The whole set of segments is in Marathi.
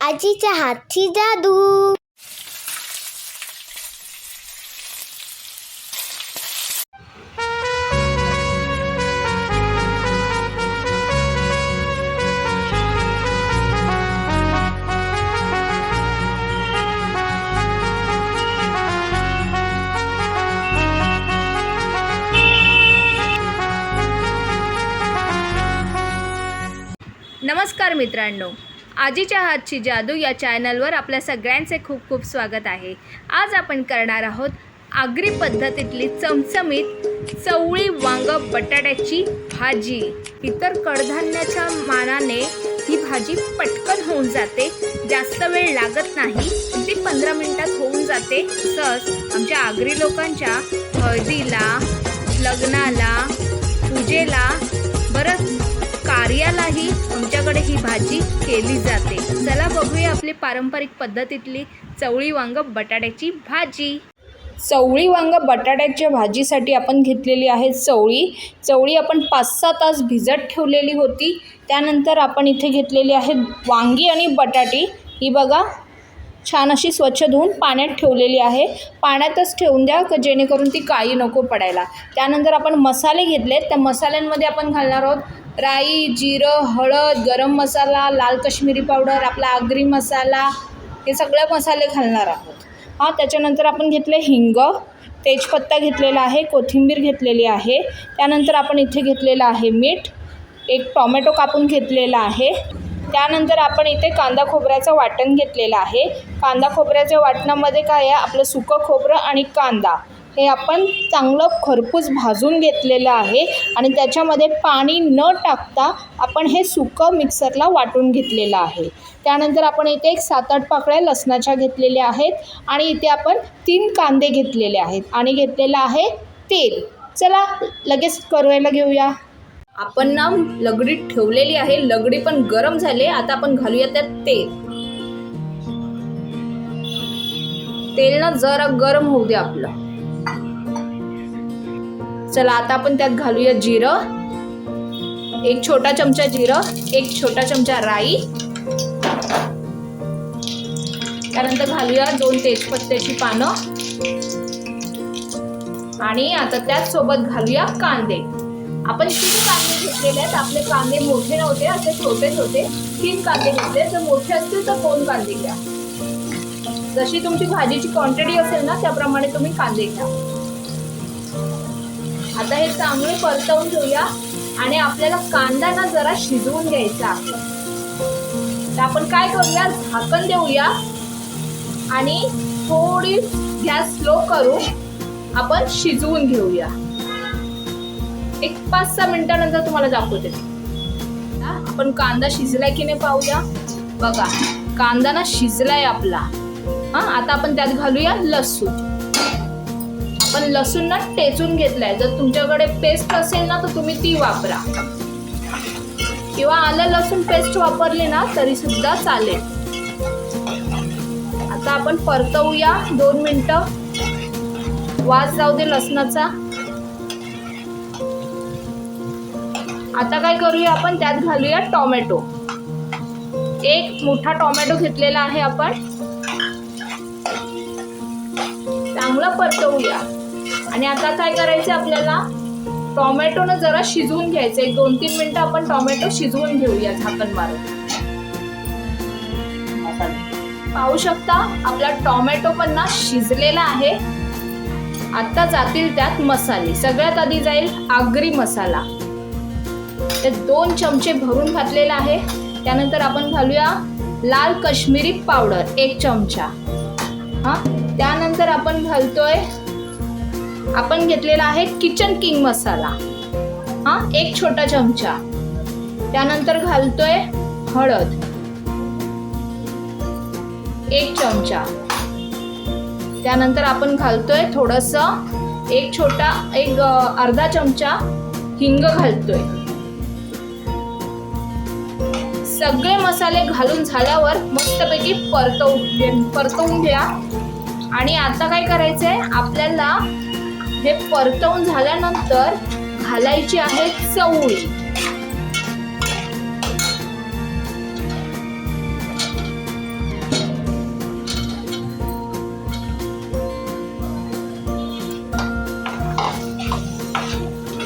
आजीच्या हातची जादू. नमस्कार मित्रांनो. आजीच्या हातची जादू या चॅनलवर आपल्या सगळ्यांचे खूप खूप स्वागत आहे. आज आपण करणार आहोत आगरी पद्धतीतली चमचमीत चवळी वांग बटाट्याची भाजी. इतर कडधान्याच्या मानाने ही भाजी पटकन होऊन जाते. जास्त वेळ लागत नाही. ती पंधरा मिनिटात होऊन जाते. तसंच आमच्या आगरी लोकांच्या हळदीला लग्नाला पूजेला बरं कार्यालाही आमच्याकडे ही भाजी केली जाते. चला बघूया आपली पारंपरिक पद्धतीतली चवळी वांग बटाट्याची भाजी. चवळी वांग बटाट्याच्या भाजीसाठी आपण घेतलेली आहे चवळी. चवळी आपण पाच सहा तास भिजत ठेवलेली होती. त्यानंतर आपण इथे घेतलेली आहे वांगी आणि बटाटी. ही बघा छान अशी स्वच्छ धुवून पाण्यात ठेवलेली आहे. पाण्यातच ठेवून द्या क जेणेकरून ती काळी नको पडायला. त्यानंतर आपण मसाले घेतलेत. त्या मसाल्यांमध्ये आपण घालणार आहोत राई जिरं हळद गरम मसाला लाल कश्मीरी पावडर आपला आगरी मसाला हे सगळे मसाले घालणार आहोत. हां त्याच्यानंतर आपण घेतले हिंग तेजपत्ता घेतलेला आहे कोथिंबीर घेतलेली आहे. त्यानंतर आपण इथे घेतलेलं आहे मीठ. एक टॉमॅटो कापून घेतलेला आहे. त्यानंतर आपण इथे कांदा खोबऱ्याचं वाटण घेतलेलं आहे. कांदा खोबऱ्याच्या वाटणामध्ये काय आहे? आपलं सुकं खोबरं आणि कांदा. हे आपण चांगलं खरपूस भाजून घेतलेलं आहे आणि त्याच्यामध्ये पाणी न टाकता आपण हे सुकं मिक्सरला वाटून घेतलेलं आहे. त्यानंतर आपण इथे एक सात आठ पाकळ्या लसणाच्या घेतलेल्या आहेत आणि इथे आपण तीन कांदे घेतलेले आहेत आणि घेतलेलं आहे तेल. चला लगेच करायला घेऊया. आपण ना लगडीत ठेवलेली आहे. लगडी पण गरम झाली आता आपण घालूया त्यात तेल. तेल ना जरा गरम होऊ दे आपलं. चला आता आपण त्यात घालूया जिरं. एक छोटा चमचा जिरं एक छोटा चमचा राई. त्यानंतर घालूया दोन तेजपत्त्याची पानं. आणि आता त्याच सोबत घालूया कांदे. आपण तीन कांदे घेतलेले आहेत. आपले कांदे मोठे नव्हते असे छोटेच होते तीन कांदे घेतले. जर मोठे असतील तर दोन कांदे घ्या. जशी तुमची भाजीची क्वांटिटी असेल ना त्याप्रमाणे तुम्ही कांदे घ्या. आता हे चांगले परतवून घेऊया. आणि आपल्याला कांदा ना जरा शिजवून घ्यायचा आहे. तर आपण काय करूया? झाकण देऊया. आणि थोडी गॅस स्लो करू आपण शिजवून घेऊया. एक पाच सहा मिनिटानंतर तुम्हाला दाखवते आपण कांदा शिजलाय की नाही पाहूया बघा कांदा ना शिजलाय आपला. हा आता आपण त्यात घालूया लसूण. आपण लसूण ना टेचून घेतलाय. जर तुमच्याकडे पेस्ट असेल ना तर तुम्ही ती वापरा. किंवा आलं लसूण पेस्ट वापरली ना तरी सुद्धा चालेल. आता आपण परतवूया दोन मिनटं. वास जाऊ दे लसणाचा. आता काय करूया आपण? त्यात घालूया टोमॅटो. एक मोठा टोमॅटो घेतलेला आहे आपण. चांगलं परतवूया. आणि आता काय करायचं आपल्याला? टोमॅटोनं जरा शिजवून घ्यायचं. एक दोन तीन मिनिटं आपण टोमॅटो शिजवून घेऊया झाकण मारून. पाहू शकता आपला टोमॅटो पण ना शिजलेला आहे. आता जातील त्यात मसाले. सगळ्यात आधी जाईल आगरी मसाला. ते दोन चमचे भरून घातलेला आहे. त्यानंतर आपण घालूया लाल कश्मीरी पावडर एक चमचा. हा त्यानंतर आपण घालतोय आपण घेतलेला आहे किचन किंग मसाला. हा एक छोटा चमचा. त्यानंतर घालतोय हळद. एक चमचा. त्यानंतर आपण घालतोय थोडस एक छोटा एक अर्धा चमचा हिंग घालतोय. सगळे मसाले घालून झाल्यावर मस्तपैकी परतवून घे परतवून घ्या. आणि आता काय करायचं आहे आपल्याला हे परतवून झाल्यानंतर घालायची आहे चवळी.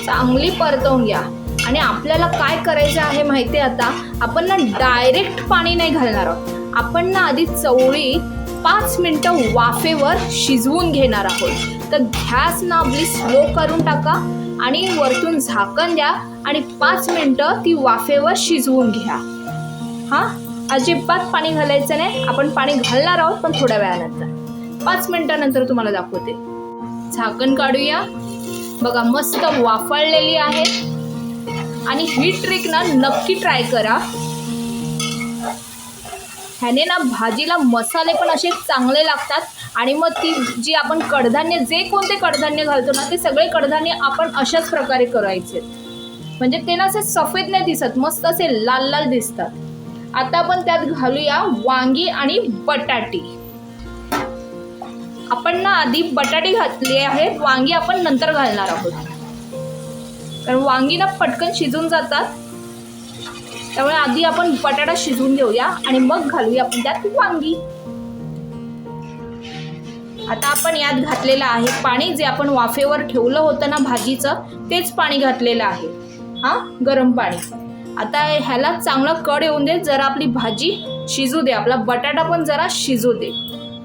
चांगली परतवून घ्या. आणि आपल्याला काय करायचं आहे माहिती आहे आता? आपण ना डायरेक्ट पाणी नाही घालणार आहोत. आपण ना आधी चवळी पाच मिनटं वाफेवर शिजवून घेणार आहोत. तर गॅस ना आपली स्लो करून टाका आणि वरतून झाकण द्या आणि पाच मिनटं ती वाफेवर शिजवून घ्या. हां? अजिबात पाणी घालायचं नाही. आपण पाणी घालणार आहोत पण थोड्या वेळानंतर. पाच मिनटानंतर तुम्हाला दाखवते. झाकण काढूया. बघा मस्त वाफळलेली आहे. आणि ही ट्रिक ना नक्की ट्राय करा. ह्याने ना भाजीला मसाले पण असे चांगले लागतात आणि मग ती जी आपण कडधान्य जे कोणते कडधान्य घालतो ना ते सगळे कडधान्य आपण अशाच प्रकारे करायचे. म्हणजे ते ना असे सफेद नाही दिसत मस्त असे लाल लाल दिसतात. आता आपण त्यात घालूया वांगी आणि बटाटी. आपण ना आधी बटाटे घातले आहेत वांगी आपण नंतर घालणार आहोत. कारण वांगी ना पटकन शिजून जातात. त्यामुळे आधी आपण बटाटा शिजवून घेऊया आणि मग घालूया आपण त्यात वांगी. आता आपण यात घातलेलं आहे पाणी जे आपण वाफेवर ठेवलं होतं ना भाजीचं तेच पाणी घातलेलं आहे. हा? गरम पाणी. आता ह्याला चांगला कड येऊन दे जरा आपली भाजी शिजू दे. आपला बटाटा पण जरा शिजू दे.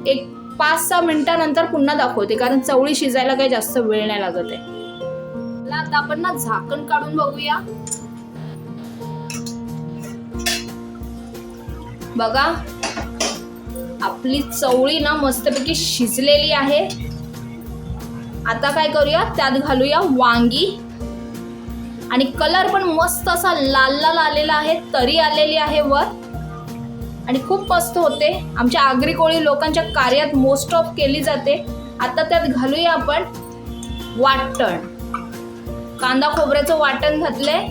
एक पाच सहा मिनटानंतर पुन्हा दाखवते कारण चवळी शिजायला काही जास्त वेळ नाही लागत आहे. मला आता आपण ना झाकण काढून बघूया. बघा आपली चवळी ना मस्तपैकी शिजलेली आहे. आता काय करूया? त्यात घालूया वांगी. आणि कलर पण मस्त असा लाल लाल आलेला आहे तरी आलेली आहे वर. आणि खूप मस्त होते. आमच्या आगरी कोळी लोकांच्या कार्यात मोस्ट ऑफ केली जाते. आता त्यात घालूया आपण वाटण. कांदा खोबऱ्याचं वाटण घातलंय.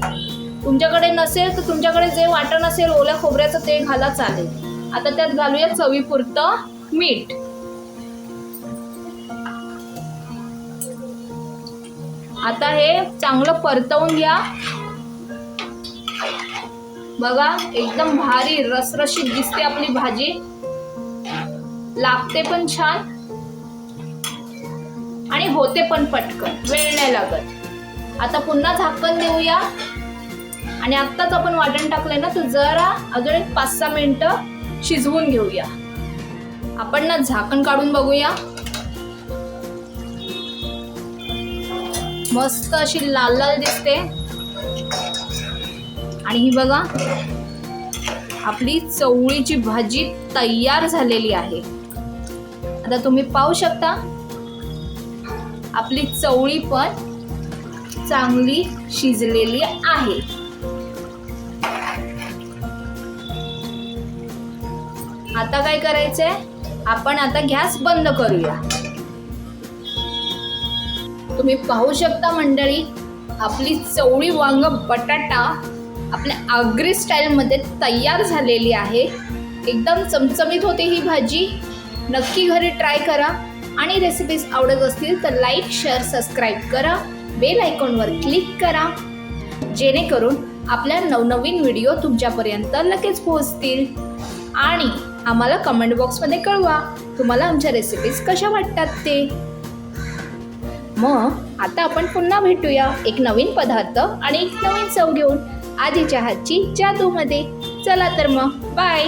तुमच्याकडे नसेल तर तुमच्याकडे जे वाटण असेल ओल्या खोबऱ्याचं ते घाला चालेल. आता त्यात घालूया चवीपुरतं मीठ. आता हे चांगलं परतवून घ्या. बघा एकदम भारी रसरशीत दिसते आपली भाजी. लागते पण छान. आणि होते पण पटकन वेळ नाही लागत. आता पुन्हा झाकण देऊया. आणि आत्ताच आपण वाटण टाकलंय ना तर जरा अजून एक पाच सहा मिनिटं शिजवून घेऊया. आपण ना झाकण काढून बघूया. मस्त अशी लाल लाल दिसते. आणि ही बघा आपली चवळीची भाजी तयार झालेली आहे. आता तुम्ही पाहू शकता आपली चवळी पण चांगली शिजलेली आहे. आता काय करायचंय? आपण आता गॅस बंद करूया. तुम्ही पाहू शकता मंडळी आपली चवळी वांग बटाटा आपल्या आगरी स्टाईलमध्ये तयार झालेली आहे. एकदम चमचमीत होते ही भाजी. नक्की घरी ट्राय करा. आणि रेसिपीज आवडत असतील तर लाईक शेअर सबस्क्राईब करा. बेल आयकॉनवर क्लिक करा जेणेकरून आपल्या नवनवीन व्हिडिओ तुमच्यापर्यंत लगेच पोहोचतील. आणि आम्हाला कमेंट बॉक्समध्ये कळवा तुम्हाला आमच्या रेसिपीज कशा वाटतात ते. मग आता आपण पुन्हा भेटूया एक नवीन पदार्थ आणि एक नवीन चव घेऊन आधीच्या हातची जादूमध्ये. चला तर मग बाय